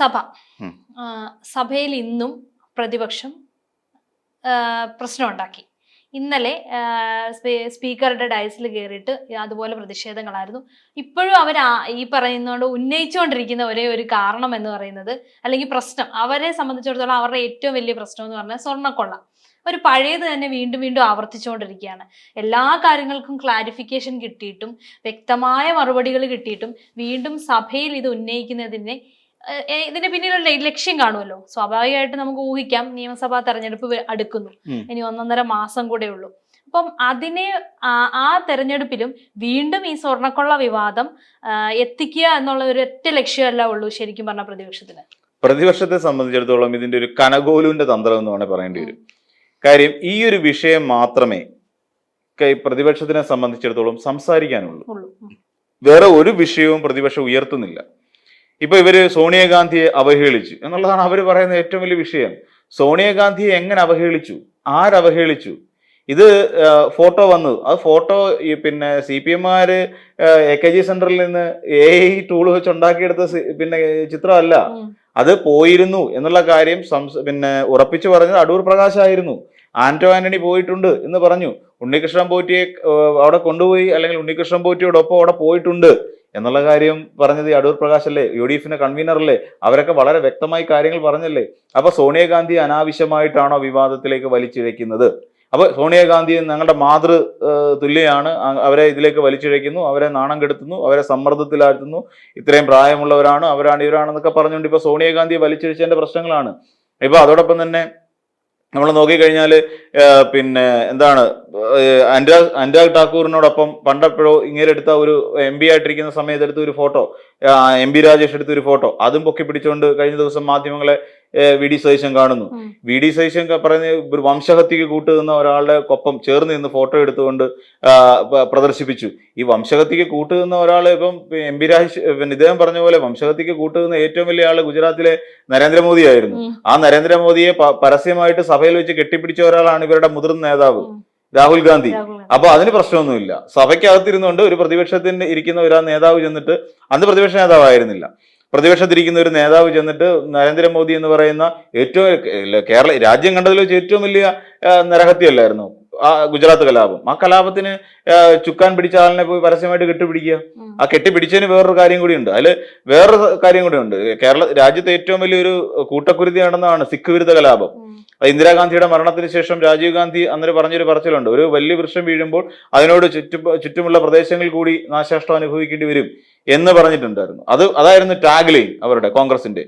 സഭ. സഭയിൽ ഇന്നും പ്രതിപക്ഷം പ്രശ്നമുണ്ടാക്കി ഇന്നലെ സ്പീക്കറുടെ ഡയസിൽ കയറിയിട്ട് അതുപോലെ പ്രതിഷേധങ്ങളായിരുന്നു. ഇപ്പോഴും അവർ ഈ പറയുന്നതുകൊണ്ട് ഉന്നയിച്ചുകൊണ്ടിരിക്കുന്ന ഒരേ ഒരു കാരണം എന്ന് പറയുന്നത് അല്ലെങ്കിൽ പ്രശ്നം. അവരെ സംബന്ധിച്ചിടത്തോളം അവരുടെ ഏറ്റവും വലിയ പ്രശ്നം എന്ന് പറഞ്ഞാൽ സ്വർണക്കൊള്ള. ഒരു പഴയത് തന്നെ വീണ്ടും വീണ്ടും ആവർത്തിച്ചുകൊണ്ടിരിക്കുകയാണ് എല്ലാ കാര്യങ്ങൾക്കും ക്ലാരിഫിക്കേഷൻ കിട്ടിയിട്ടും വ്യക്തമായ മറുപടികൾ കിട്ടിയിട്ടും വീണ്ടും സഭയിൽ ഇത് ഉന്നയിക്കുന്നതിനെ ഇതിന്റെ പിന്നിലുള്ള ലക്ഷ്യം കാണുമല്ലോ. സ്വാഭാവികമായിട്ട് നമുക്ക് ഊഹിക്കാം നിയമസഭാ തെരഞ്ഞെടുപ്പ് അടുക്കുന്നു. ഇനി ഒന്നൊന്നര മാസം കൂടെ ഉള്ളൂ. അപ്പം അതിനെ ആ- തെരഞ്ഞെടുപ്പിലും വീണ്ടും ഈ സ്വർണക്കൊള്ള വിവാദം എത്തിക്കുക എന്നുള്ള ഒരു ഒറ്റ ലക്ഷ്യമല്ല ഉള്ളൂ ശരിക്കും പറഞ്ഞ പ്രതിപക്ഷത്തിന് പ്രതിപക്ഷത്തെ സംബന്ധിച്ചിടത്തോളം ഇതിന്റെ ഒരു കനകോലുവിന്റെ തന്ത്രം എന്ന് വേണേൽ പറയേണ്ടി വരും. കാര്യം ഈ ഒരു വിഷയം മാത്രമേ പ്രതിപക്ഷത്തിനെ സംബന്ധിച്ചിടത്തോളം സംസാരിക്കാനുള്ളൂ. വേറെ ഒരു വിഷയവും പ്രതിപക്ഷം ഉയർത്തുന്നില്ല. ഇപ്പൊ ഇവർ സോണിയാഗാന്ധിയെ അവഹേളിച്ചു എന്നുള്ളതാണ് അവർ പറയുന്ന ഏറ്റവും വലിയ വിഷയം. സോണിയാഗാന്ധിയെ എങ്ങനെ അവഹേളിച്ചു? ആരവഹേളിച്ചു ഇത് ഫോട്ടോ വന്നു. അത് ഫോട്ടോ ഈ പിന്നെ സി പി എമ്മാര് എ കെ ജി സെന്ററിൽ നിന്ന് എ ഐ ടൂൾ വെച്ച് ഉണ്ടാക്കിയെടുത്ത പിന്നെ ചിത്രമല്ല. അത് പോയിരുന്നു എന്നുള്ള കാര്യം സംസ- പിന്നെ ഉറപ്പിച്ചു പറഞ്ഞത് അടൂർ പ്രകാശായിരുന്നു. ആന്റോ ആന്റണി പോയിട്ടുണ്ട് എന്ന് പറഞ്ഞു. ഉണ്ണികൃഷ്ണൻ പോറ്റിയെ അവിടെ കൊണ്ടുപോയി അല്ലെങ്കിൽ ഉണ്ണികൃഷ്ണൻ പോറ്റിയോടൊപ്പം അവിടെ പോയിട്ടുണ്ട്. എന്നുള്ള കാര്യം പറഞ്ഞത് അടൂർ പ്രകാശ് അല്ലേ യു ഡി എഫിന്റെ കൺവീനർ അല്ലേ അവരൊക്കെ വളരെ വ്യക്തമായി കാര്യങ്ങൾ പറഞ്ഞല്ലേ? അപ്പൊ സോണിയാഗാന്ധി അനാവശ്യമായിട്ടാണോ വിവാദത്തിലേക്ക് വലിച്ചിഴക്കുന്നത് അപ്പൊ സോണിയാഗാന്ധി ഞങ്ങളുടെ മാതൃ തുല്യാണ്. അവരെ ഇതിലേക്ക് വലിച്ചിഴയ്ക്കുന്നു. അവരെ നാണം കെടുത്തുന്നു. അവരെ സമ്മർദ്ദത്തിലാഴ്ത്തുന്നു. ഇത്രയും പ്രായമുള്ളവരാണ്. അവരാണ് ഇവരാണെന്നൊക്കെ പറഞ്ഞുകൊണ്ട് ഇപ്പൊ സോണിയാഗാന്ധിയെ വലിച്ചിഴച്ചതിന്റെ പ്രശ്നങ്ങളാണ്. ഇപ്പൊ അതോടൊപ്പം തന്നെ നമ്മൾ നോക്കിക്കഴിഞ്ഞാൽ പിന്നെ എന്താണ് അനുരാഗ് അനുരാഗ് ഠാക്കൂറിനോടൊപ്പം പണ്ടെപ്പോഴോ ഇങ്ങനെ എടുത്ത ഒരു എം പി ആയിട്ടിരിക്കുന്ന സമയത്ത് എടുത്ത ഒരു ഫോട്ടോ എം പി രാജേഷ് എടുത്ത ഒരു ഫോട്ടോ അതും പൊക്കി പിടിച്ചുകൊണ്ട് കഴിഞ്ഞ ദിവസം മാധ്യമങ്ങളെ വി ഡി സതീശൻ കാണുന്നു. വി ഡി സതീശൻ പറയുന്ന ഒരു വംശഹത്യക്ക് കൂട്ടുനിന്ന ഒരാളുടെ കൊപ്പം ചേർന്ന് നിന്ന് ഫോട്ടോ എടുത്തുകൊണ്ട് പ്രദർശിപ്പിച്ചു. ഈ വംശഹത്യക്ക് കൂട്ടുനിന്ന ഒരാൾ ഇപ്പം എം പി രാജ് പിന്നെ ഇദ്ദേഹം പറഞ്ഞ പോലെ വംശഹത്യക്ക് കൂട്ടുനിന്ന ഏറ്റവും വലിയ ആൾ ഗുജറാത്തിലെ നരേന്ദ്രമോദി ആയിരുന്നു. ആ നരേന്ദ്രമോദിയെ പരസ്യമായിട്ട് സഭയിൽ വെച്ച് കെട്ടിപ്പിടിച്ച ഒരാളാണ് ഇവരുടെ മുതിർന്ന നേതാവ് രാഹുൽ ഗാന്ധി. രാഹുൽ ഗാന്ധി. അപ്പൊ അതിന് പ്രശ്നമൊന്നുമില്ല. സഭയ്ക്കകത്തിരുന്നുകൊണ്ട് ഒരു പ്രതിപക്ഷത്തിന് ഇരിക്കുന്ന ഒരു നേതാവ് ചെന്നിട്ട് അന്ന് പ്രതിപക്ഷ നേതാവായിരുന്നില്ല. പ്രതിപക്ഷത്തിരിക്കുന്ന ഒരു നേതാവ് ചെന്നിട്ട് നരേന്ദ്രമോദി എന്ന് പറയുന്ന ഏറ്റവും കേരള രാജ്യം കണ്ടതിൽ വെച്ച് ഏറ്റവും വലിയ നരഹത്യല്ലായിരുന്നു ആ ഗുജറാത്ത് കലാപം. ആ കലാപത്തിന് ചുക്കാൻ പിടിച്ച ആളിനെ പോയി പരസ്യമായിട്ട് കെട്ടിപ്പിടിക്കുക ആ കെട്ടിപ്പിടിച്ചതിന് വേറൊരു കാര്യം കൂടിയുണ്ട് അതിൽ വേറൊരു കാര്യം കൂടിയുണ്ട് കേരള രാജ്യത്തെ ഏറ്റവും വലിയൊരു കൂട്ടക്കുരുതി നടന്നതാണ് സിഖ് വിരുദ്ധ കലാപം. ഇന്ദിരാഗാന്ധിയുടെ മരണത്തിന് ശേഷം രാജീവ് ഗാന്ധി അന്നേരം പറഞ്ഞൊരു പറച്ചിലുണ്ട്. ഒരു വലിയ വൃക്ഷം വീഴുമ്പോൾ അതിനോട് ചുറ്റും ചുറ്റുമുള്ള പ്രദേശങ്ങൾ കൂടി നാശനഷ്ടം അനുഭവിക്കേണ്ടി വരും. എന്ന് പറഞ്ഞിട്ടുണ്ടായിരുന്നു. അത് അതായിരുന്നു ടാഗ്ലൈൻ അവരുടെ കോൺഗ്രസിന്റെ.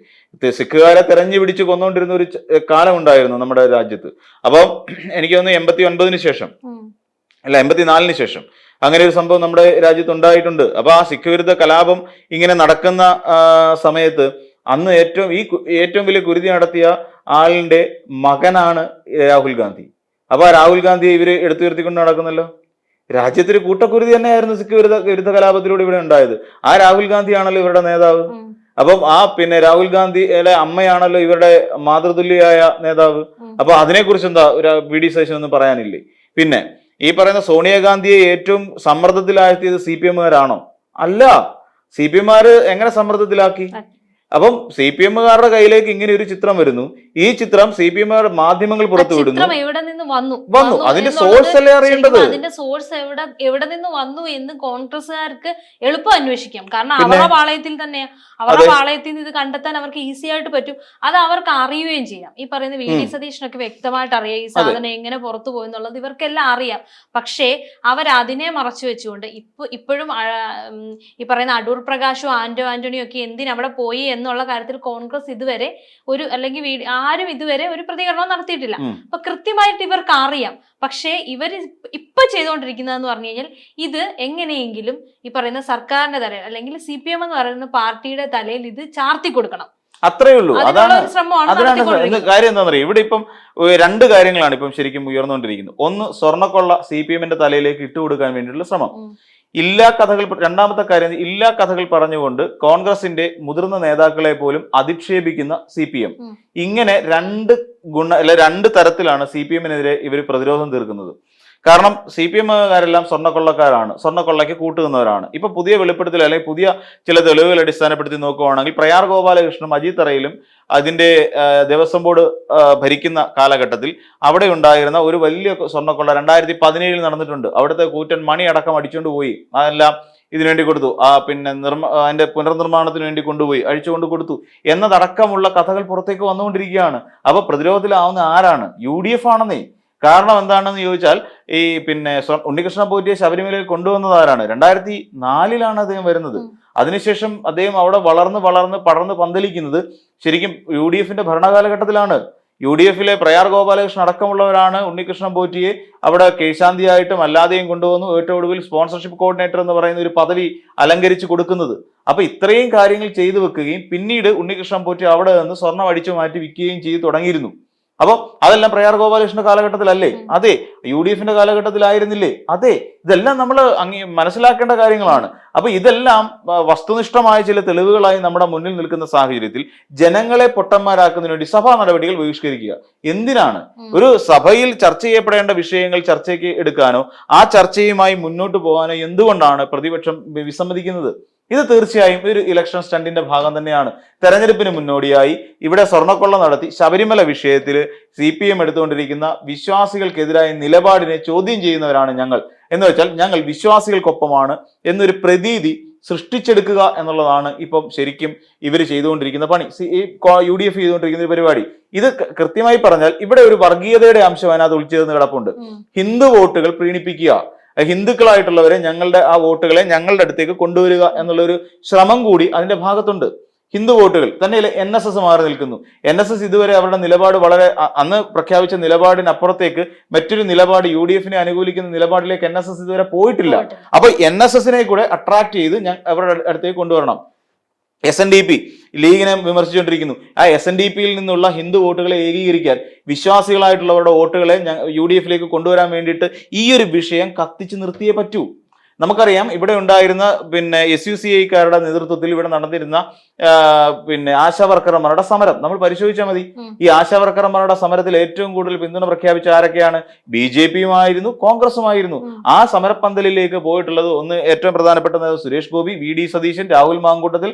സിഖുകാരെ തെരഞ്ഞു പിടിച്ച് കൊന്നുകൊണ്ടിരുന്ന ഒരു കാലം ഉണ്ടായിരുന്നു നമ്മുടെ രാജ്യത്ത്. അപ്പം എനിക്ക് തോന്നുന്നു എൺപത്തി ഒൻപതിന് ശേഷം. അല്ല എൺപത്തിനാലിന് ശേഷം അങ്ങനെ ഒരു സംഭവം നമ്മുടെ രാജ്യത്ത് ഉണ്ടായിട്ടുണ്ട്. അപ്പൊ ആ സിഖ് വിരുദ്ധ കലാപം ഇങ്ങനെ നടക്കുന്ന സമയത്ത് അന്ന് ഏറ്റവും ഈ ഏറ്റവും വലിയ കുരുതി നടത്തിയ ആളിന്റെ മകനാണ് രാഹുൽ ഗാന്ധി. അപ്പൊ ആ രാഹുൽ ഗാന്ധി ഇവർ എടുത്തുയർത്തിക്കൊണ്ട് നടക്കുന്നല്ലോ? രാജ്യത്തൊരു കൂട്ടക്കുരുതി തന്നെയായിരുന്നു സിഖ് വിരുദ്ധ വിരുദ്ധ കലാപത്തിലൂടെ ഇവിടെ ഉണ്ടായത്. ആ രാഹുൽ ഗാന്ധിയാണല്ലോ ഇവരുടെ നേതാവ്. അപ്പം ആ പിന്നെ രാഹുൽ ഗാന്ധി ഗാന്ധിയുടെ അമ്മയാണല്ലോ ഇവരുടെ മാതൃതുല്യായ നേതാവ്. അപ്പൊ അതിനെക്കുറിച്ച് എന്താ ഒരു വി ഡി സതീശൻ ഒന്നും പറയാനില്ലേ? പിന്നെ ഈ പറയുന്ന സോണിയാഗാന്ധിയെ ഏറ്റവും സമ്മർദ്ദത്തിലാഴ്ത്തിയത് സി പി എമ്മുകാരാണോ? അല്ല. സി പി എമ്മാര് എങ്ങനെ സമ്മർദ്ദത്തിലാക്കി? അപ്പം സി പി എമ്മുകാരുടെ കയ്യിലേക്ക് ഇങ്ങനെ ഒരു ചിത്രം വരുന്നു. ഈ ചിത്രം സി പി എമ്മുകാരുടെ മാധ്യമങ്ങൾ പുറത്തു വിടുന്നു. എവിടെ നിന്ന് വന്നു? വന്നു. അതിന്റെ സോഴ്സ് അല്ലേ അറിയേണ്ടത്? അതിന്റെ സോഴ്സ് എവിടെ എവിടെ നിന്ന് വന്നു എന്ന് കോൺഗ്രസ്സുകാർക്ക് എളുപ്പം അന്വേഷിക്കാം. കാരണം അവരുടെ പാളയത്തിൽ തന്നെ അവരുടെ. പാളയത്തിൽ നിന്ന് ഇത് കണ്ടെത്താൻ അവർക്ക് ഈസി ആയിട്ട് പറ്റും. അത് അവർക്ക് അറിയുകയും ചെയ്യാം. ഈ പറയുന്ന വി ഡി സതീഷിനൊക്കെ വ്യക്തമായിട്ട് അറിയാം ഈ സാധനം എങ്ങനെ പുറത്തു പോയി എന്നുള്ളത് ഇവർക്കെല്ലാം അറിയാം. പക്ഷേ അവർ അതിനെ മറച്ചു വെച്ചുകൊണ്ട് ഇപ്പൊ ഇപ്പോഴും ഈ പറയുന്ന അടൂർ പ്രകാശും ആന്റോ ആന്റണിയും ഒക്കെ എന്തിനവിടെ പോയി എന്നുള്ള കാര്യത്തിൽ കോൺഗ്രസ് ഇതുവരെ ഒരു അല്ലെങ്കിൽ ആരും ഇതുവരെ ഒരു പ്രതികരണവും നടത്തിയിട്ടില്ല. അപ്പൊ കൃത്യമായിട്ട് ഇവർക്ക് അറിയാം പക്ഷേ ഇവർ ഇപ്പൊ ചെയ്തുകൊണ്ടിരിക്കുന്നതെന്ന് പറഞ്ഞു കഴിഞ്ഞാൽ ഇത് എങ്ങനെയെങ്കിലും ഈ പറയുന്ന സർക്കാരിന്റെ തലയിൽ അല്ലെങ്കിൽ സി പി എം എന്ന് പറയുന്ന പാർട്ടിയുടെ തലയിൽ ഇത് ചാർത്തി കൊടുക്കണം. അത്രേ ഉള്ളൂ. അതാണ് അതിനാണ് കാര്യം എന്താണെന്ന് അറിയാം ഇവിടെ ഇപ്പം രണ്ട് കാര്യങ്ങളാണ് ഇപ്പം ശരിക്കും ഉയർന്നുകൊണ്ടിരിക്കുന്നത്. ഒന്ന് സ്വർണക്കൊള്ള സി പി എമ്മിന്റെ തലയിലേക്ക് ഇട്ടുകൊടുക്കാൻ വേണ്ടിയിട്ടുള്ള ശ്രമം. ഇല്ലാ കഥകൾ രണ്ടാമത്തെ കാര്യം ഇല്ലാ കഥകൾ പറഞ്ഞുകൊണ്ട് കോൺഗ്രസിന്റെ മുതിർന്ന നേതാക്കളെ പോലും അധിക്ഷേപിക്കുന്ന സി പി എം. ഇങ്ങനെ രണ്ട് ഗുണ അല്ല രണ്ട് തരത്തിലാണ് സി പി എമ്മിനെതിരെ ഇവർ പ്രതിരോധം തീർക്കുന്നത്. കാരണം സി പി എമ്മുകാരെല്ലാം സ്വർണക്കൊള്ളക്കാരാണ്. സ്വർണക്കൊള്ളയ്ക്ക് കൂട്ടുനിന്നവരാണ്. ഇപ്പൊ പുതിയ വെളിപ്പെടുത്തൽ അല്ലെങ്കിൽ പുതിയ ചില തെളിവുകൾ അടിസ്ഥാനപ്പെടുത്തി നോക്കുകയാണെങ്കിൽ പ്രയാർ ഗോപാലകൃഷ്ണനും അജിത് തറയിലും അതിന്റെ ദേവസ്വം ബോർഡ് ഭരിക്കുന്ന കാലഘട്ടത്തിൽ അവിടെ ഉണ്ടായിരുന്ന ഒരു വലിയ സ്വർണക്കൊള്ള രണ്ടായിരത്തി പതിനേഴിൽ നടന്നിട്ടുണ്ട്. അവിടുത്തെ കൂറ്റൻ മണി അടക്കം അടിച്ചുകൊണ്ട് പോയി. അതെല്ലാം ഇതിനുവേണ്ടി കൊടുത്തു. ആ പിന്നെ നിർമ്മ അതിന്റെ പുനർനിർമ്മാണത്തിന് വേണ്ടി കൊണ്ടുപോയി. അഴിച്ചുകൊണ്ട് കൊടുത്തു. എന്നതടക്കമുള്ള കഥകൾ പുറത്തേക്ക് വന്നുകൊണ്ടിരിക്കുകയാണ്. അപ്പൊ പ്രതിരോധത്തിലാവുന്ന ആരാണ്? യു ഡി എഫ് ആണെന്നേ. കാരണം എന്താണെന്ന് ചോദിച്ചാൽ ഈ പിന്നെ ഉണ്ണികൃഷ്ണ പോറ്റിയെ ശബരിമലയിൽ കൊണ്ടുവന്നത് ആരാണ്? രണ്ടായിരത്തി നാലിലാണ് അദ്ദേഹം വരുന്നത്. അതിനുശേഷം അദ്ദേഹം അവിടെ വളർന്ന് വളർന്ന് പടർന്ന് പന്തലിക്കുന്നത് ശരിക്കും യു ഡി എഫിന്റെ ഭരണകാലഘട്ടത്തിലാണ്. യു ഡി എഫിലെ പ്രയാർ ഗോപാലകൃഷ്ണൻ അടക്കമുള്ളവരാണ് ഉണ്ണികൃഷ്ണൻ പോറ്റിയെ അവിടെ കേശാന്തിയായിട്ടും അല്ലാതെയും കൊണ്ടുവന്നു. ഏറ്റവും ഒടുവിൽ സ്പോൺസർഷിപ്പ് കോർഡിനേറ്റർ എന്ന് പറയുന്ന ഒരു പദവി അലങ്കരിച്ചു കൊടുക്കുന്നത്. അപ്പൊ ഇത്രയും കാര്യങ്ങൾ ചെയ്തു വെക്കുകയും പിന്നീട് ഉണ്ണികൃഷ്ണൻ പോറ്റി അവിടെ നിന്ന് സ്വർണം അടിച്ചു മാറ്റി വിൽക്കുകയും ചെയ്തു തുടങ്ങിയിരുന്നു. അപ്പോൾ അതെല്ലാം പ്രയാർ ഗോപാലകൃഷ്ണന്റെ കാലഘട്ടത്തിലല്ലേ. അതെ. യു ഡി എഫിന്റെ കാലഘട്ടത്തിലായിരുന്നില്ലേ? അതെ. ഇതെല്ലാം നമ്മൾ അങ്ങ് മനസ്സിലാക്കേണ്ട കാര്യങ്ങളാണ്. അപ്പൊ ഇതെല്ലാം വസ്തുനിഷ്ഠമായ ചില തെളിവുകളായി നമ്മുടെ മുന്നിൽ നിൽക്കുന്ന സാഹചര്യത്തിൽ ജനങ്ങളെ പൊട്ടന്മാരാക്കുന്നതിന് വേണ്ടി സഭാ നടപടികൾ ബഹിഷ്കരിക്കുക. എന്തിനാണ്? ഒരു സഭയിൽ ചർച്ച ചെയ്യപ്പെടേണ്ട വിഷയങ്ങൾ ചർച്ചയ്ക്ക് എടുക്കാനോ ആ ചർച്ചയുമായി മുന്നോട്ട് പോകാനോ എന്തുകൊണ്ടാണ് പ്രതിപക്ഷം വിസമ്മതിക്കുന്നത്? ഇത് തീർച്ചയായും ഒരു ഇലക്ഷൻ സ്റ്റണ്ടിന്റെ ഭാഗം തന്നെയാണ്. തെരഞ്ഞെടുപ്പിന് മുന്നോടിയായി ഇവിടെ സ്വർണക്കൊള്ള നടത്തി ശബരിമല വിഷയത്തിൽ സി പി എം എടുത്തുകൊണ്ടിരിക്കുന്ന വിശ്വാസികൾക്കെതിരായ നിലപാടിനെ ചോദ്യം ചെയ്യുന്നവരാണ് ഞങ്ങൾ. എന്ന് വെച്ചാൽ ഞങ്ങൾ വിശ്വാസികൾക്കൊപ്പമാണ് എന്നൊരു പ്രതീതി സൃഷ്ടിച്ചെടുക്കുക എന്നുള്ളതാണ് ഇപ്പം ശരിക്കും ഇവർ ചെയ്തുകൊണ്ടിരിക്കുന്ന പണി. യു ഡി എഫ് ചെയ്തുകൊണ്ടിരിക്കുന്ന ഒരു പരിപാടി. ഇത് കൃത്യമായി പറഞ്ഞാൽ ഇവിടെ ഒരു വർഗീയതയുടെ അംശം അതിനകത്ത് ഒളിച്ചേർന്ന് കിടപ്പുണ്ട്. ഹിന്ദു വോട്ടുകൾ പ്രീണിപ്പിക്കുക. ഹിന്ദുക്കളായിട്ടുള്ളവരെ ഞങ്ങളുടെ ആ വോട്ടുകളെ ഞങ്ങളുടെ അടുത്തേക്ക് കൊണ്ടുവരിക എന്നുള്ള ഒരു ശ്രമം കൂടി അതിന്റെ ഭാഗത്തുണ്ട്. ഹിന്ദു വോട്ടുകൾ. തന്നെയല്ല എൻ എസ് എസ് മാറി നിൽക്കുന്നു. എൻ എസ് എസ് ഇതുവരെ അവരുടെ നിലപാട് വളരെ അന്ന് പ്രഖ്യാപിച്ച നിലപാടിനപ്പുറത്തേക്ക് മറ്റൊരു നിലപാട് യു ഡി എഫിനെ അനുകൂലിക്കുന്ന നിലപാടിലേക്ക് എൻ എസ് എസ് ഇതുവരെ പോയിട്ടില്ല. അപ്പൊ എൻ എസ് എസിനെ കൂടെ അട്രാക്ട് ചെയ്ത് ഞാൻ അവരുടെ അടുത്തേക്ക് കൊണ്ടുവരണം. എസ് എൻ ഡി പി ലീഗിനെ വിമർശിച്ചുകൊണ്ടിരിക്കുന്നു. ആ എസ് എൻ ഡി പിയിൽ നിന്നുള്ള ഹിന്ദു വോട്ടുകളെ ഏകീകരിക്കാൻ വിശ്വാസികളായിട്ടുള്ളവരുടെ വോട്ടുകളെ യു ഡി എഫിലേക്ക് കൊണ്ടുവരാൻ വേണ്ടിയിട്ട് ഈ ഒരു വിഷയം കത്തിച്ചു നിർത്തിയേ പറ്റൂ. നമുക്കറിയാം ഇവിടെ ഉണ്ടായിരുന്ന പിന്നെ എസ് യു സി ഐക്കാരുടെ നേതൃത്വത്തിൽ ഇവിടെ നടന്നിരുന്ന പിന്നെ ആശാ വർക്കർമാരുടെ സമരം. നമ്മൾ പരിശോധിച്ചാൽ മതി. ഈ ആശാ വർക്കർമാരുടെ സമരത്തിൽ ഏറ്റവും കൂടുതൽ പിന്തുണ പ്രഖ്യാപിച്ച ആരൊക്കെയാണ്? ബി ജെ പിയുമായിരുന്നു കോൺഗ്രസുമായിരുന്നു. ആ സമരപ്പന്തലിലേക്ക് പോയിട്ടുള്ളത് ഒന്ന് ഏറ്റവും പ്രധാനപ്പെട്ട നേതാവ് Suresh Gopi V D Satheesan Rahul Mamkootathil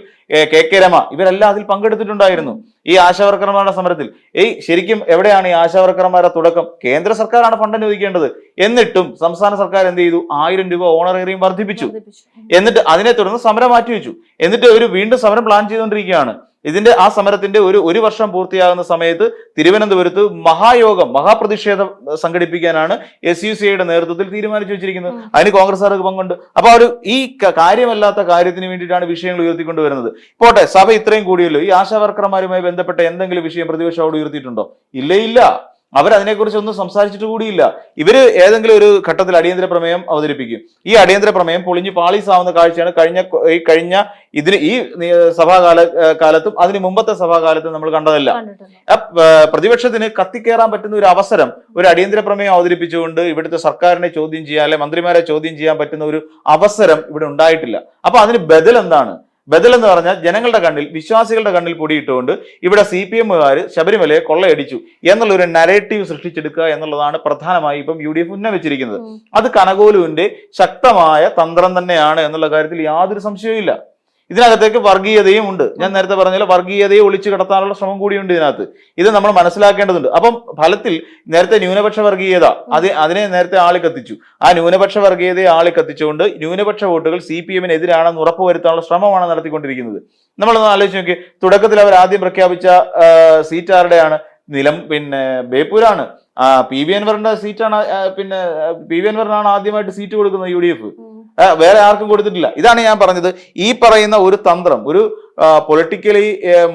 K K Rema. ഇവരെല്ലാം അതിൽ പങ്കെടുത്തിട്ടുണ്ടായിരുന്നു ഈ ആശാവർക്കർമാരുടെ സമരത്തിൽ. ഏയ് ശരിക്കും എവിടെയാണ് ഈ ആശാവർക്കർമാരുടെ തുടക്കം? കേന്ദ്ര സർക്കാരാണ് ഫണ്ട് അനുവദിക്കേണ്ടത്. എന്നിട്ടും സംസ്ഥാന സർക്കാർ എന്ത് ചെയ്തു? ആയിരം രൂപ ഓണറേറിയം വർദ്ധിപ്പിച്ചു. വർദ്ധിപ്പിച്ചു. എന്നിട്ട് അതിനെ തുടർന്ന് സമരം മാറ്റിവെച്ചു എന്നിട്ട് ഒരു വീണ്ടും സമരം പ്ലാൻ ചെയ്തുകൊണ്ടിരിക്കുകയാണ്. ഇതിന്റെ ആ സമരത്തിന്റെ ഒരു ഒരു വർഷം പൂർത്തിയാകുന്ന സമയത്ത് തിരുവനന്തപുരത്ത് മഹായോഗം മഹാപ്രതിഷേധം സംഘടിപ്പിക്കാനാണ് എസ് യു സിയുടെ നേതൃത്വത്തിൽ തീരുമാനിച്ചു വെച്ചിരിക്കുന്നത്. അതിന് കോൺഗ്രസ്സുകാർക്ക് പങ്കുണ്ട്. അപ്പൊ അവർ ഈ കാര്യമല്ലാത്ത കാര്യത്തിന് വേണ്ടിയിട്ടാണ് വിഷയങ്ങൾ ഉയർത്തിക്കൊണ്ടുവരുന്നത് പോട്ടെ സഭ ഇത്രയും കൂടിയല്ലോ. ഈ ആശാ വർക്കർമാരുമായി ബന്ധപ്പെട്ട എന്തെങ്കിലും വിഷയം പ്രതിപക്ഷം അവിടെ ഉയർത്തിയിട്ടുണ്ടോ? ഇല്ലേ ഇല്ല. അവരതിനെക്കുറിച്ച് ഒന്നും സംസാരിച്ചിട്ട് കൂടിയില്ല. ഇവർ ഏതെങ്കിലും ഒരു ഘട്ടത്തിൽ അടിയന്തര പ്രമേയം അവതരിപ്പിക്കും. ഈ അടിയന്തര പ്രമേയം പൊളിഞ്ഞ് പാളീസാവുന്ന കാഴ്ചയാണ് കഴിഞ്ഞ ഈ കഴിഞ്ഞ ഇതിന് ഈ സഭാകാല കാലത്തും അതിന് മുമ്പത്തെ സഭാകാലത്തും നമ്മൾ കണ്ടതല്ല. പ്രതിപക്ഷത്തിന് കത്തിക്കേറാൻ പറ്റുന്ന ഒരു അവസരം ഒരു അടിയന്തര പ്രമേയം അവതരിപ്പിച്ചുകൊണ്ട് ഇവിടുത്തെ സർക്കാരിനെ ചോദ്യം ചെയ്യാൻ അല്ലെ മന്ത്രിമാരെ ചോദ്യം ചെയ്യാൻ പറ്റുന്ന ഒരു അവസരം ഇവിടെ ഉണ്ടായിട്ടില്ല. അപ്പൊ അതിന് ബദൽ എന്താണ് ബദൽ എന്ന് പറഞ്ഞാൽ ജനങ്ങളുടെ കണ്ണിൽ വിശ്വാസികളുടെ കണ്ണിൽ പൊടിയിട്ടുകൊണ്ട് ഇവിടെ സി പി എമ്മുകാർ ശബരിമലയെ കൊള്ളയടിച്ചു എന്നുള്ള ഒരു നരേറ്റീവ് സൃഷ്ടിച്ചെടുക്കുക എന്നുള്ളതാണ് പ്രധാനമായി ഇപ്പം യു ഡി എഫ് ഉന്നമിച്ചിരിക്കുന്നത്. അത് കനകോലുവിന്റെ ശക്തമായ തന്ത്രം തന്നെയാണ് എന്നുള്ള കാര്യത്തിൽ യാതൊരു സംശയവും ഇല്ല ഇതിനകത്തേക്ക് വർഗീയതയും ഉണ്ട്. ഞാൻ നേരത്തെ പറഞ്ഞ പോലെ വർഗീയതയെ ഒളിച്ചു കിടത്താനുള്ള ശ്രമം കൂടിയുണ്ട് ഇതിനകത്ത്. ഇത് നമ്മൾ മനസ്സിലാക്കേണ്ടതുണ്ട്. അപ്പം ഫലത്തിൽ നേരത്തെ ന്യൂനപക്ഷ വർഗീയത അത് അതിനെ നേരത്തെ ആളി കത്തിച്ചു. ആ ന്യൂനപക്ഷ വർഗീയതയെ ആളി കത്തിച്ചുകൊണ്ട് ന്യൂനപക്ഷ വോട്ടുകൾ സി പി എമ്മിനെതിരാണെന്ന് ഉറപ്പുവരുത്താനുള്ള ശ്രമമാണ് നടത്തിക്കൊണ്ടിരിക്കുന്നത്. നമ്മളൊന്ന് ആലോചിച്ച് നോക്കി തുടക്കത്തിൽ അവർ ആദ്യം പ്രഖ്യാപിച്ച സീറ്റ് നിലം പിന്നെ ബേപ്പൂരാണ്. പി വി അൻവറിന്റെ സീറ്റാണ് പിന്നെ പി വി അൻവറിനാണ് ആദ്യമായിട്ട് സീറ്റ് കൊടുക്കുന്നത് യു ഡി എഫ്. വേറെ ആർക്കും കൊടുത്തിട്ടില്ല. ഇതാണ് ഞാൻ പറഞ്ഞത്. ഈ പറയുന്ന ഒരു തന്ത്രം ഒരു പൊളിറ്റിക്കലി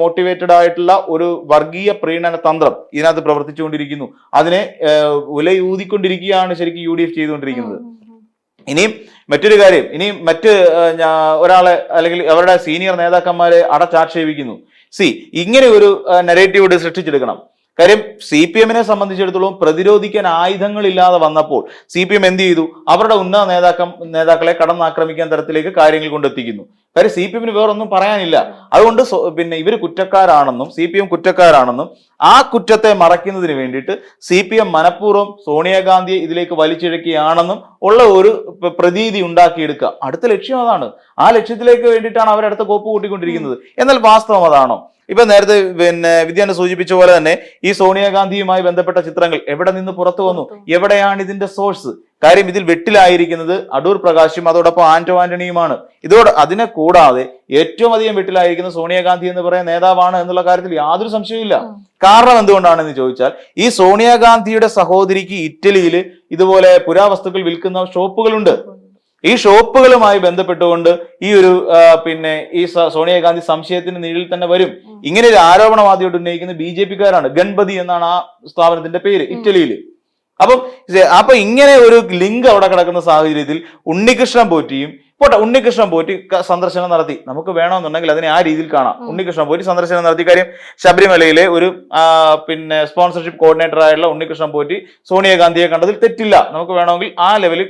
മോട്ടിവേറ്റഡ് ആയിട്ടുള്ള ഒരു വർഗീയ പ്രീണന തന്ത്രം ഇതിനകത്ത് പ്രവർത്തിച്ചുകൊണ്ടിരിക്കുന്നു. അതിനെ ഉലയൂതിക്കൊണ്ടിരിക്കുകയാണ് ശരിക്കും യു ഡി എഫ് ചെയ്തുകൊണ്ടിരിക്കുന്നത്. ഇനിയും മറ്റൊരു കാര്യം. ഇനിയും മറ്റ് ഒരാളെ അല്ലെങ്കിൽ അവരുടെ സീനിയർ നേതാക്കന്മാരെ അടച്ചാക്ഷേപിക്കുന്നു. സി ഇങ്ങനെ ഒരു നെറേറ്റീവ് സൃഷ്ടിച്ചെടുക്കണം. കാര്യം സി പി എമ്മിനെ സംബന്ധിച്ചിടത്തോളം പ്രതിരോധിക്കാൻ ആയുധങ്ങളില്ലാതെ വന്നപ്പോൾ സി പി എം എന്ത് ചെയ്തു? അവരുടെ ഉന്നത നേതാക്കം നേതാക്കളെ കടന്നാക്രമിക്കാൻ തരത്തിലേക്ക് കാര്യങ്ങൾ കൊണ്ടെത്തിക്കുന്നു. കാര്യം സി പി എമ്മിന് വേറൊന്നും പറയാനില്ല. അതുകൊണ്ട് പിന്നെ ഇവർ കുറ്റക്കാരാണെന്നും സി പി എം കുറ്റക്കാരാണെന്നും ആ കുറ്റത്തെ മറയ്ക്കുന്നതിന് വേണ്ടിയിട്ട് സി പി എം മനഃപൂർവം സോണിയാഗാന്ധിയെ ഇതിലേക്ക് വലിച്ചിഴക്കുകയാണെന്നും ഉള്ള ഒരു പ്രതീതി ഉണ്ടാക്കിയെടുക്കുക. അടുത്ത ലക്ഷ്യം അതാണ്. ആ ലക്ഷ്യത്തിലേക്ക് വേണ്ടിയിട്ടാണ് അവരടുത്ത കോപ്പ് കൂട്ടിക്കൊണ്ടിരിക്കുന്നത്. എന്നാൽ വാസ്തവം അതാണോ? ഇപ്പൊ നേരത്തെ പിന്നെ വിദ്യാനെ സൂചിപ്പിച്ച പോലെ തന്നെ ഈ സോണിയാഗാന്ധിയുമായി ബന്ധപ്പെട്ട ചിത്രങ്ങൾ എവിടെ നിന്ന് പുറത്തു വന്നു? എവിടെയാണ് ഇതിന്റെ സോഴ്സ് കാര്യം ഇതിൽ വെട്ടിലായിരിക്കുന്നത് അടൂർ പ്രകാശും അതോടൊപ്പം ആന്റോ ആന്റണിയുമാണ്. ഇതോട് അതിനെ കൂടാതെ ഏറ്റവും അധികം വെട്ടിലായിരിക്കുന്ന സോണിയാഗാന്ധി എന്ന് പറയുന്ന നേതാവാണ് എന്നുള്ള കാര്യത്തിൽ യാതൊരു സംശയവുമില്ല. കാരണം എന്തുകൊണ്ടാണെന്ന് ചോദിച്ചാൽ ഈ സോണിയാഗാന്ധിയുടെ സഹോദരിക്ക് ഇറ്റലിയിൽ ഇതുപോലെ പുരാവസ്തുക്കൾ വിൽക്കുന്ന ഷോപ്പുകളുണ്ട്. ഈ ഷോപ്പുകളുമായി ബന്ധപ്പെട്ടുകൊണ്ട് ഈ ഒരു പിന്നെ ഈ സോണിയാഗാന്ധി സംശയത്തിന് നിഴലിൽ തന്നെ വരും. ഇങ്ങനെ ഒരു ആരോപണം ആദ്യമായിട്ട് ഉന്നയിക്കുന്നത് ബി ജെ പിക്കാരാണ്. ഗൺപതി എന്നാണ് ആ സ്ഥാപനത്തിന്റെ പേര് ഇറ്റലിയിൽ. അപ്പം അപ്പൊ ഇങ്ങനെ ഒരു ലിങ്ക് അവിടെ കിടക്കുന്ന സാഹചര്യത്തിൽ ഉണ്ണികൃഷ്ണൻ പോറ്റിയും പോട്ടെ ഉണ്ണികൃഷ്ണൻ പോറ്റി സന്ദർശനം നടത്തി. നമുക്ക് വേണമെന്നുണ്ടെങ്കിൽ അതിനെ ആ രീതിയിൽ കാണാം. ഉണ്ണികൃഷ്ണൻ പോറ്റി സന്ദർശനം നടത്തി കാര്യം ശബരിമലയിലെ ഒരു പിന്നെ സ്പോൺസർഷിപ്പ് കോർഡിനേറ്റർ ആയുള്ള ഉണ്ണികൃഷ്ണൻ പോറ്റി സോണിയാഗാന്ധിയെ കണ്ടതിൽ തെറ്റില്ല. നമുക്ക് വേണമെങ്കിൽ ആ ലെവലിൽ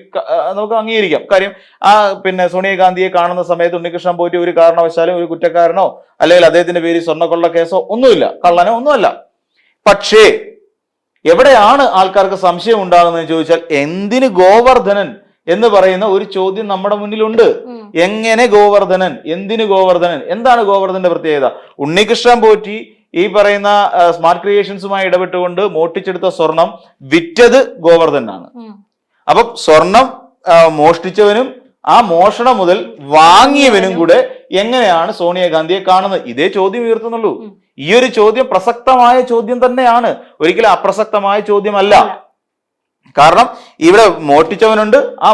നമുക്ക് അംഗീകരിക്കാം. കാര്യം ആ പിന്നെ സോണിയാഗാന്ധിയെ കാണുന്ന സമയത്ത് ഉണ്ണികൃഷ്ണൻ പോറ്റി ഒരു കാരണവശാലും ഒരു കുറ്റക്കാരനോ അല്ലെങ്കിൽ അദ്ദേഹത്തിന്റെ പേര് സ്വർണക്കൊള്ള കേസോ ഒന്നുമില്ല. കള്ളനോ ഒന്നുമല്ല. പക്ഷേ എവിടെയാണ് ആൾക്കാർക്ക് സംശയം ഉണ്ടാകുന്നതെന്ന് ചോദിച്ചാൽ എന്തിന് ഗോവർദ്ധനൻ എന്ന് പറയുന്ന ഒരു ചോദ്യം നമ്മുടെ മുന്നിലുണ്ട്. എങ്ങനെ ഗോവർദ്ധനൻ? എന്തിന് ഗോവർദ്ധനൻ? എന്താണ് ഗോവർദ്ധന്റെ പ്രത്യേകത? ഉണ്ണികൃഷ്ണൻ പോറ്റി ഈ പറയുന്ന സ്മാർട്ട് ക്രിയേഷൻസുമായി ഇടപെട്ടുകൊണ്ട് മോട്ടിച്ചെടുത്ത സ്വർണം വിറ്റത് ഗോവർദ്ധനാണ്. അപ്പം സ്വർണം മോഷ്ടിച്ചവനും ആ മോഷണം മുതൽ വാങ്ങിയവനും കൂടെ എങ്ങനെയാണ് സോണിയാഗാന്ധിയെ കാണുന്നത്? ഇതേ ചോദ്യം ഉയർത്തുന്നുള്ളൂ. ഈ ഒരു ചോദ്യം പ്രസക്തമായ ചോദ്യം തന്നെയാണ്. ഒരിക്കലും അപ്രസക്തമായ ചോദ്യമല്ല. കാരണം ഇവിടെ മോഷ്ടിച്ചവനുണ്ട് ആ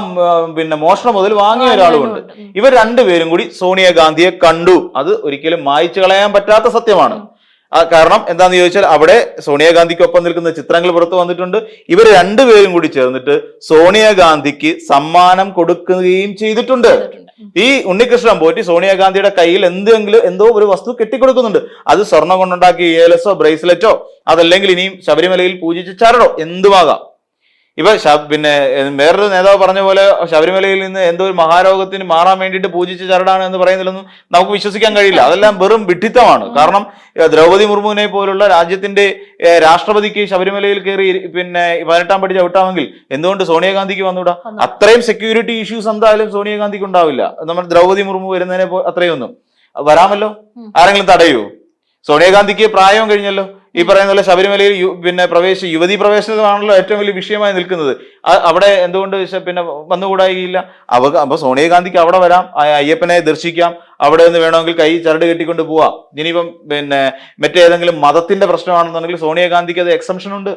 പിന്നെ മോഷണം മുതൽ വാങ്ങിയ ഒരാളും ഉണ്ട്. ഇവർ രണ്ടുപേരും കൂടി സോണിയാഗാന്ധിയെ കണ്ടു. അത് ഒരിക്കലും മായ്ച്ചു കളയാൻ പറ്റാത്ത സത്യമാണ്. ആ കാരണം എന്താന്ന് ചോദിച്ചാൽ അവിടെ സോണിയാഗാന്ധിക്കൊപ്പം നിൽക്കുന്ന ചിത്രങ്ങൾ പുറത്തു വന്നിട്ടുണ്ട്. ഇവർ രണ്ടുപേരും കൂടി ചേർന്നിട്ട് സോണിയാഗാന്ധിക്ക് സമ്മാനം കൊടുക്കുകയും ചെയ്തിട്ടുണ്ട്. ഈ ഉണ്ണികൃഷ്ണൻ പോറ്റി സോണിയാഗാന്ധിയുടെ കയ്യിൽ എന്തെങ്കിലും എന്തോ ഒരു വസ്തു കെട്ടിക്കൊടുക്കുന്നുണ്ട്. അത് സ്വർണം കൊണ്ടുണ്ടാക്കിയ ഏലസോ ബ്രേസ്ലെറ്റോ അതല്ലെങ്കിൽ ഇനിയും ശബരിമലയിൽ പൂജിച്ച ചരടോ എന്തുമാകാം? ഇപ്പൊ പിന്നെ വേറൊരു നേതാവ് പറഞ്ഞ പോലെ ശബരിമലയിൽ നിന്ന് എന്തോ ഒരു മഹാരോഗത്തിന് മാറാൻ വേണ്ടിയിട്ട് പൂജിച്ച ചരടാണ് എന്ന് പറയുന്നതിലൊന്നും നമുക്ക് വിശ്വസിക്കാൻ കഴിയില്ല. അതെല്ലാം വെറും വിഡിത്തമാണ് കാരണം ദ്രൗപതി ദ്രൗപദി മുർമുവിനെ പോലുള്ള രാജ്യത്തിന്റെ രാഷ്ട്രപതിക്ക് ശബരിമലയിൽ കയറി പിന്നെ പതിനെട്ടാം പടി ചവിട്ടാമെങ്കിൽ എന്തുകൊണ്ട് സോണിയാഗാന്ധിക്ക് വന്നൂടാ? വന്നൂടാ. അത്രയും സെക്യൂരിറ്റി ഇഷ്യൂസ് എന്തായാലും സോണിയാഗാന്ധിക്ക് ഉണ്ടാവില്ല. നമ്മൾ ദ്രൗപദി മുർമു വരുന്നതിനെ അത്രയൊന്നും. വരാമല്ലോ? ആരെങ്കിലും തടയുമോ സോണിയാഗാന്ധിക്ക് പ്രായം കഴിഞ്ഞല്ലോ? ഈ പറയുന്ന പോലെ ശബരിമലയിൽ പിന്നെ പ്രവേശ യുവതി പ്രവേശനമാണല്ലോ ഏറ്റവും വലിയ വിഷയമായി നിൽക്കുന്നത്. അവിടെ എന്തുകൊണ്ട് പിന്നെ വന്നുകൂടായില്ല? അവ അപ്പൊ സോണിയാഗാന്ധിക്ക് അവിടെ വരാം അയ്യപ്പനെ ദർശിക്കാം അവിടെ നിന്ന് വേണമെങ്കിൽ കൈ ചരട് കെട്ടിക്കൊണ്ട് പോവാം. ഇനിയിപ്പം പിന്നെ മറ്റേതെങ്കിലും മതത്തിന്റെ പ്രശ്നമാണെന്നുണ്ടെങ്കിൽ സോണിയാഗാന്ധിക്ക് അത് എക്സംഷൻ ഉണ്ട്.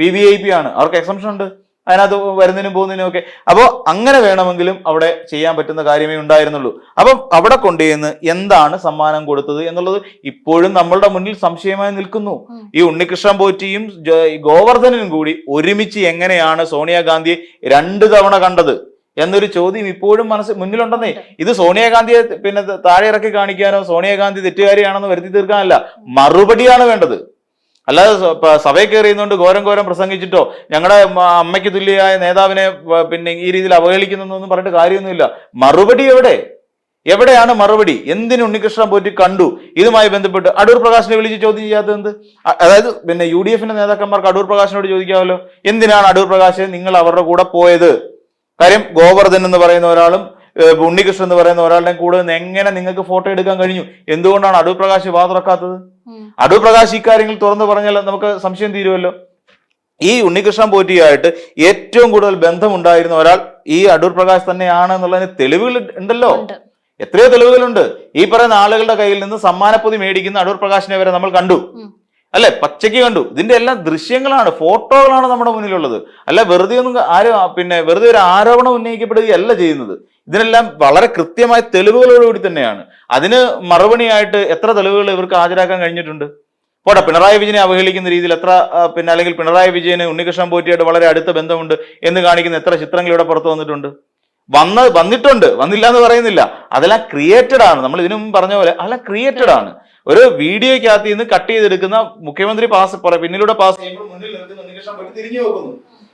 വി വി ഐ പി ആണ്. അവർക്ക് എക്സംഷൻ ഉണ്ട്. അതിനകത്ത് വരുന്നതിനും പോകുന്നതിനും ഒക്കെ. അപ്പോൾ അങ്ങനെ വേണമെങ്കിലും അവിടെ ചെയ്യാൻ പറ്റുന്ന കാര്യമേ ഉണ്ടായിരുന്നുള്ളൂ. അപ്പം അവിടെ കൊണ്ടുചെന്ന് എന്താണ് സമ്മാനം കൊടുത്തത് എന്നുള്ളത് ഇപ്പോഴും നമ്മളുടെ മുന്നിൽ സംശയമായി നിൽക്കുന്നു. ഈ ഉണ്ണികൃഷ്ണൻ പോറ്റിയും ഗോവർദ്ധനും കൂടി ഒരുമിച്ച് എങ്ങനെയാണ് സോണിയാഗാന്ധിയെ രണ്ട് തവണ കണ്ടത് എന്നൊരു ചോദ്യം ഇപ്പോഴും മനസ്സിൽ മുന്നിലുണ്ടെന്നേ. ഇത് സോണിയാഗാന്ധിയെ പിന്നെ താഴെ ഇറക്കി കാണിക്കാനോ സോണിയാഗാന്ധി തെറ്റുകാരിയാണെന്ന് വരുത്തി തീർക്കാനല്ല. മറുപടിയാണ് വേണ്ടത്. അല്ലാതെ സഭയിൽ കയറിയുന്നതുകൊണ്ട് ഘോരം ഘോരം പ്രസംഗിച്ചിട്ടോ ഞങ്ങളുടെ അമ്മയ്ക്ക് തുല്യമായ നേതാവിനെ പിന്നെ ഈ രീതിയിൽ അവഹേളിക്കുന്നൊന്നും പറഞ്ഞിട്ട് കാര്യമൊന്നുമില്ല. മറുപടി എവിടെ? എവിടെയാണ് മറുപടി? എന്തിന് ഉണ്ണികൃഷ്ണൻ പോറ്റി കണ്ടു? ഇതുമായി ബന്ധപ്പെട്ട് അടൂർ പ്രകാശിനെ വിളിച്ച് ചോദ്യം ചെയ്യാത്തത് എന്ത്? അതായത് പിന്നെ യു ഡി എഫിന്റെ നേതാക്കന്മാർക്ക് അടൂർ പ്രകാശിനോട് ചോദിക്കാമല്ലോ. എന്തിനാണ് അടൂർ പ്രകാശ് നിങ്ങൾ അവരുടെ കൂടെ പോയത്? കാര്യം ഗോവർദ്ധൻ എന്ന് പറയുന്ന ഒരാളും ഉണ്ണികൃഷ്ണൻ എന്ന് പറയുന്ന ഒരാളുടെ കൂടെ നിന്ന് എങ്ങനെ നിങ്ങൾക്ക് ഫോട്ടോ എടുക്കാൻ കഴിഞ്ഞു എന്തുകൊണ്ടാണ് അടൂർ പ്രകാശ് വാ തുറക്കാത്തത്. അടൂർ പ്രകാശ് ഇക്കാര്യങ്ങൾ തുറന്നു പറഞ്ഞാൽ നമുക്ക് സംശയം തീരുമല്ലോ ഈ ഉണ്ണികൃഷ്ണൻ പോറ്റിയായിട്ട് ഏറ്റവും കൂടുതൽ ബന്ധമുണ്ടായിരുന്ന ഒരാൾ ഈ അടൂർ പ്രകാശ് തന്നെയാണ് എന്നുള്ളതിന് തെളിവുകൾ ഉണ്ടല്ലോ ഉണ്ട്. എത്രയോ തെളിവുകളുണ്ട് ഈ പറയുന്ന ആളുകളുടെ കയ്യിൽ നിന്ന് സമ്മാനപ്പൊതി മേടിക്കുന്ന അടൂർ പ്രകാശിനെ വരെ നമ്മൾ കണ്ടു. അല്ലെ? പച്ചയ്ക്ക് കണ്ടു. ഇതിന്റെ എല്ലാം ദൃശ്യങ്ങളാണ് ഫോട്ടോകളാണ് നമ്മുടെ മുന്നിലുള്ളത്. അല്ല വെറുതെ ഒന്നും ആരും പിന്നെ വെറുതെ ഒരു ആരോപണം ഉന്നയിക്കപ്പെടുകയല്ല ചെയ്യുന്നത്. ഇതിനെല്ലാം വളരെ കൃത്യമായ തെളിവുകളോടുകൂടി തന്നെയാണ്. അതിന് മറുപടിയായിട്ട് എത്ര തെളിവുകൾ ഇവർക്ക് ഹാജരാക്കാൻ കഴിഞ്ഞിട്ടുണ്ട്? പോട്ടെ പിണറായി വിജയനെ അവഹേളിക്കുന്ന രീതിയിൽ എത്ര പിന്നെ അല്ലെങ്കിൽ പിണറായി വിജയന് ഉണ്ണികൃഷ്ണൻ പോറ്റിയായിട്ട് വളരെ അടുത്ത ബന്ധമുണ്ട് എന്ന് കാണിക്കുന്ന എത്ര ചിത്രങ്ങൾ ഇവിടെ പുറത്തു വന്നിട്ടുണ്ട്? വന്ന് വന്നിട്ടുണ്ട്. വന്നില്ല എന്ന് പറയുന്നില്ല. അതെല്ലാം ക്രിയേറ്റഡ് ആണ്. നമ്മൾ ഇതിനും പറഞ്ഞ പോലെ അതെല്ലാം ക്രിയേറ്റഡ് ആണ്. ഒരു വീഡിയോയ്ക്കകത്ത് നിന്ന് കട്ട് ചെയ്തെടുക്കുന്ന മുഖ്യമന്ത്രി പാസ് പിന്നിലൂടെ പാസ് ചെയ്യുമ്പോൾ മുന്നിൽ നിൽക്കുന്ന നിമിഷം പറ്റി തിരിഞ്ഞു നോക്കുന്നു.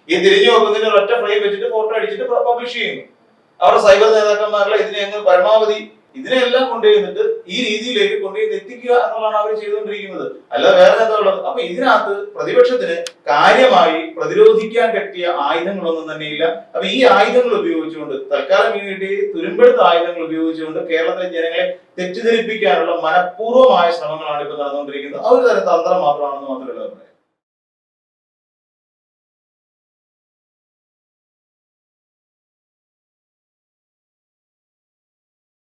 ഈ തിരിഞ്ഞു നോക്കുന്നതിന് ഒറ്റ ഫ്രെയിം വെച്ചിട്ട് ഫോട്ടോ അടിച്ചിട്ട് പബ്ലിഷ് ചെയ്യുന്നു. അവരുടെ സൈബർ നേതാക്കന്മാരുടെ ഇതിനെ അങ്ങ് പരമാവധി ഇതിനെല്ലാം കൊണ്ടുവന്നിട്ട് ഈ രീതിയിലേക്ക് കൊണ്ടുപോയി എത്തിക്കുക എന്നുള്ളതാണ് അവർ ചെയ്തുകൊണ്ടിരിക്കുന്നത്. അല്ല വേറെ എന്താ ഉള്ളത്? അപ്പൊ ഇതിനകത്ത് പ്രതിപക്ഷത്തിന് കാര്യമായി പ്രതിരോധിക്കാൻ പറ്റിയ ആയുധങ്ങളൊന്നും തന്നെയില്ല. അപ്പൊ ഈ ആയുധങ്ങൾ ഉപയോഗിച്ചുകൊണ്ട് തൽക്കാലം ഈ തുരുമ്പെടുത്ത ആയുധങ്ങൾ ഉപയോഗിച്ചുകൊണ്ട് കേരളത്തിലെ ജനങ്ങളെ തെറ്റിദ്ധരിപ്പിക്കാനുള്ള മനഃപൂർവമായ ശ്രമങ്ങളാണ് ഇപ്പൊ നടന്നുകൊണ്ടിരിക്കുന്നത്. ആ ഒരു തരം തന്ത്രം മാത്രമാണെന്ന് മാത്രമല്ല